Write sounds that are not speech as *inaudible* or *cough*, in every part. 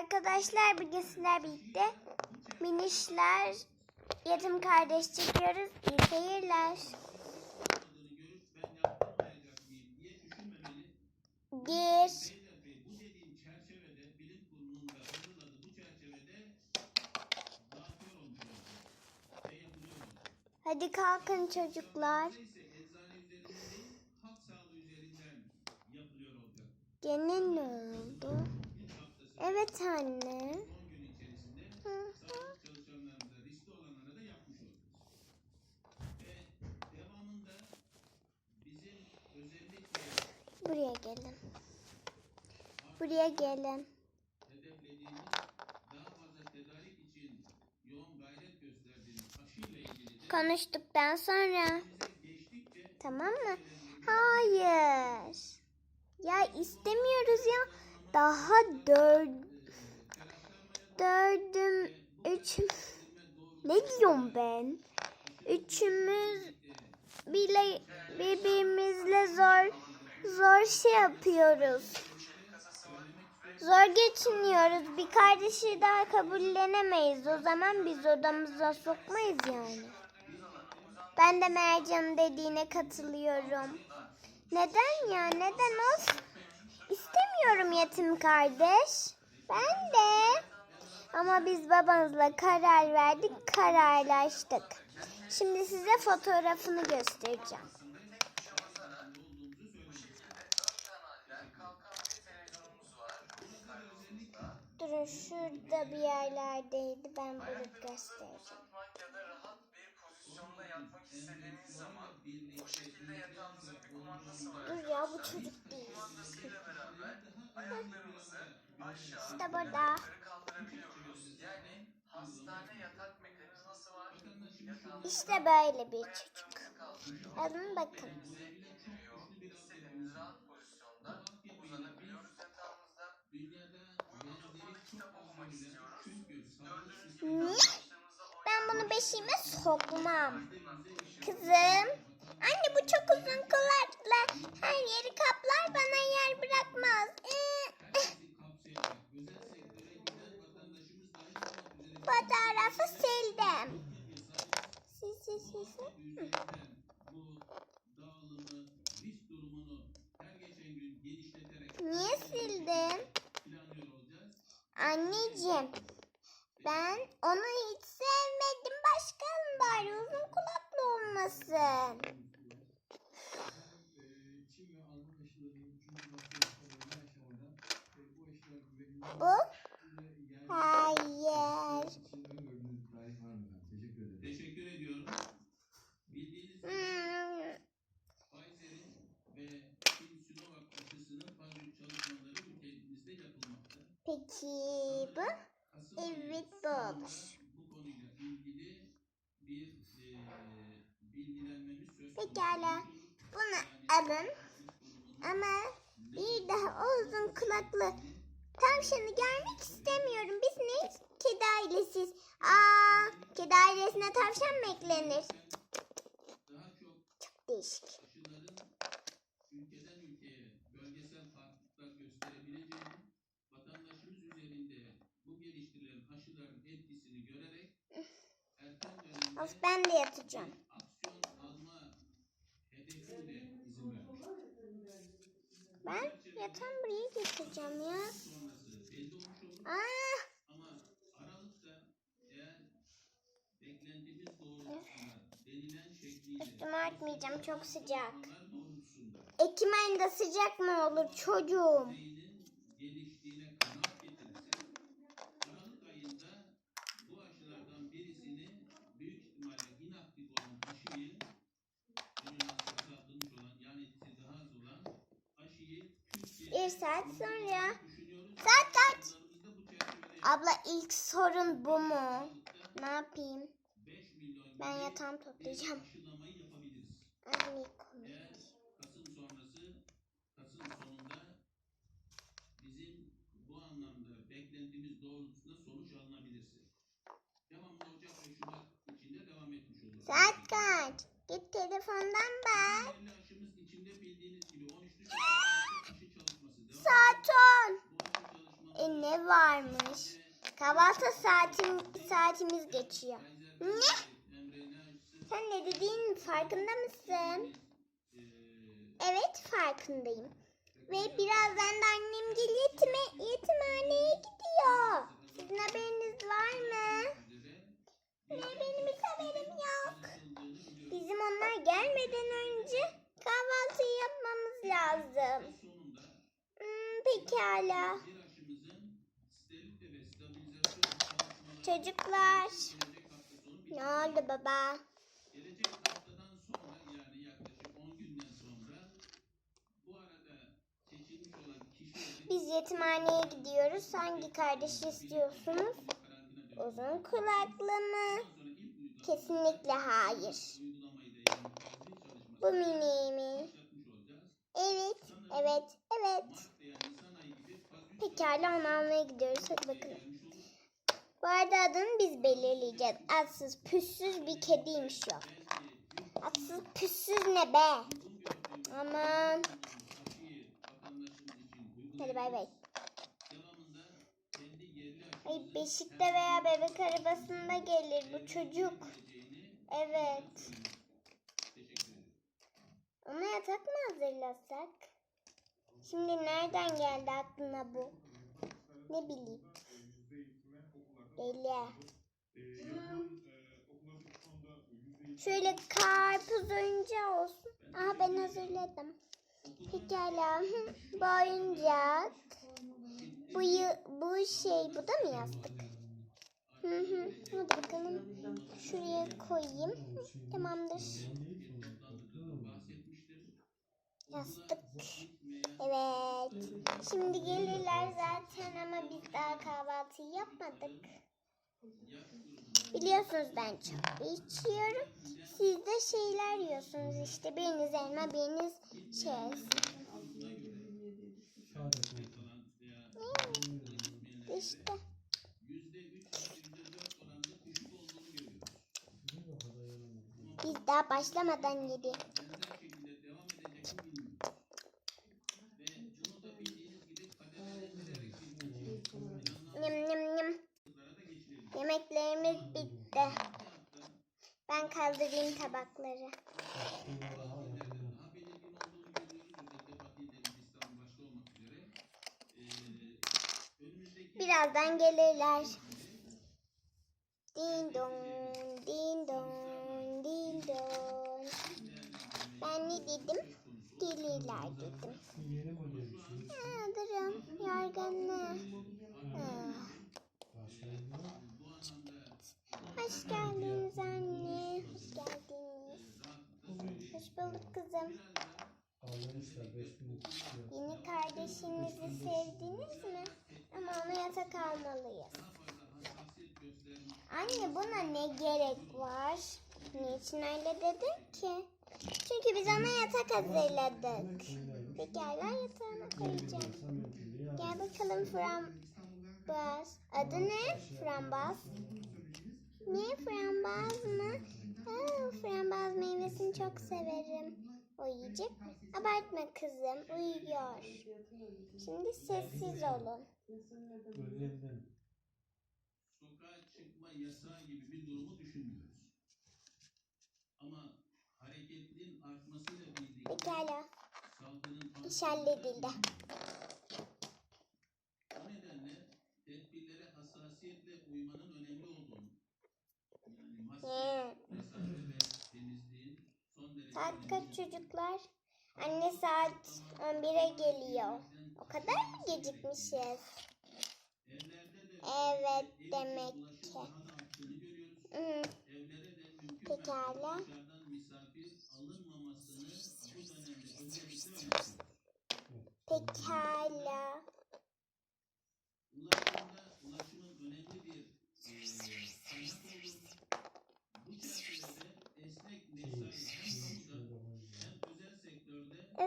Arkadaşlar bugün sizler birlikte minişler yetim kardeş çekiyoruz. İyi seyirler. Gir. Hadi kalkın çocuklar. Gene ne oldu? Evet anne. Buraya gelin. Buraya gelin. Konuştuktan sonra. Tamam mı? Hayır. Ya istemiyoruz ya. Daha dört dördüm üçüm ne diyorum ben? Üçümüz bile birbirimizle zor zor şey yapıyoruz. Zor geçiniyoruz. Bir kardeşi daha kabullenemeyiz. O zaman biz odamıza sokmayız yani. Ben de Mercan'ın dediğine katılıyorum. Neden ya? Neden olsun? İstemiyorum yetim kardeş. Ben de. Ama biz babanızla karar verdik, kararlaştık. Şimdi size fotoğrafını göstereceğim. Durun şurada bir yerlerdeydi. Ben bulup göstereceğim. Dur ya bu çocuk ayaklarımızı aşağı İşte burada. kaldırabiliyoruz. Yani hastane yatak mekanizması var. Yatağınızı İşte böyle bir çocuk. Alın bakın. indiriyor. İstediğiniz rahat pozisyonda uzanabiliyoruz yatağımızda. Bir kitap okumak istiyoruz. Dördüncü? Ben bunu beşiğime sokmam. Kızım. Anne bu çok uzun kulaklı. Her yeri kaplar bana yer bırakmaz. Sildim. Sil sil. Niye sildin? Anneciğim. Ben onu hiç sevmedim. Başkanım bari uzun kulaklı olmasın. Bu? Peki bu? Evet. Bu konusu. Pekala. olur. Bunu alın. Ama bir daha o uzun kulaklı tavşanı görmek istemiyorum. Biz neyiz? Kedi ailesiyiz. Aa, kedi ailesine tavşan mı eklenir? Çok değişik. Of ben de yatacağım. Ben yatağım buraya getireceğim ya. Aa, şekliyle üstümü örtmeyeceğim çok sıcak. Ekim ayında sıcak mı olur çocuğum? Bir saat sonra. Saat kaç? Abla ilk sorun bu mu? Ne yapayım? 5 milyon Ben yatağımı toplayacağım. Ay komik. Eğer Kasım sonrası, Kasım sonunda bizim bu anlamda beklentimiz doğrultusunda sonuç alınabilirse. Devamlı Ocak ve Şubat içinde devam etmiş olur. Saat kaç? Git telefondan bak. *laughs* Saat 10. Bu aşı çalışmamız E ne varmış? Kahvaltı saatim, saatimiz geçiyor. Ne? Sen ne dediğinin farkında mısın? Evet farkındayım. Ve birazdan da annem gel yetime, yetimhaneye gidiyor. Sizin haberiniz var mı? Ne benim hiç haberim yok. Bizim onlar gelmeden önce pekala. Çocuklar. Ne oldu baba? Gelecek haftadan sonra yani yaklaşık 10 günden sonra bu arada seçilmiş olan kişilerin Biz yetimhaneye gidiyoruz. Hangi kardeşi istiyorsunuz? Uzun kulaklı mı? Kesinlikle hayır. Bu mini mi? Evet, evet, evet. Pekala onu almaya gidiyoruz. Hadi bakalım. Bu arada adını biz belirleyeceğiz. Atsız püssüz bir kediymiş o. Atsız püssüz ne be? Aman. Hadi bay bay. Ay beşikte veya bebek arabasında gelir bu çocuk. Evet. Ona yatak mı hazırlasak? Şimdi nereden geldi aklına bu? Ne bileyim. Deli. Şöyle karpuz oyuncağı olsun. Aa ben hazırladım. Pekala. *laughs* Bu oyuncak. Bu, bu şey bu da mı yastık? Hı hı. Hadi bakalım. Şuraya koyayım. Tamamdır. Yastık. Evet. Şimdi gelirler zaten ama biz daha kahvaltıyı yapmadık. Biliyorsunuz ben çok içiyorum. Siz de şeyler yiyorsunuz işte. Biriniz elma, biriniz şey. İşte. Biz daha başlamadan yedi. Ben kaldırayım tabakları. Birazdan gelirler. Din don, din don, din don. Ben ne dedim? Gelirler dedim. Ha, durun, yorganlı. Ah. Hoş geldiniz anne. Hoş bulduk kızım. Yeni kardeşinizi sevdiniz mi? Ama ona yatak almalıyız. Anne buna ne gerek var? Niçin öyle dedin ki? Çünkü biz ona yatak hazırladık. Pekala yatağına koyacağım. Gel bakalım frambaz. Adı ne? Frambaz. Ne frambaz mı? Aa, meyvesini çok severim. Mi? Abartma kızım uyuyor. Şimdi sessiz olun. Sokağa çıkma yasağı gibi bir durumu düşünmüyoruz. Ama hareketliliğin artmasıyla birlikte Pekala iş halledildi. Saat kaç çocuklar? Anne saat 11'e geliyor. O kadar mı gecikmişiz? Evet ev demek ki. Hı, mümkün Pekala. mertebe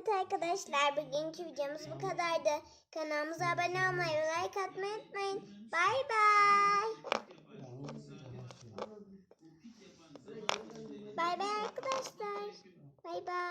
Evet arkadaşlar bugünkü videomuz bu kadardı. Kanalımıza abone olmayı ve like atmayı unutmayın. Bay bay. Bay bay arkadaşlar. Bay bay.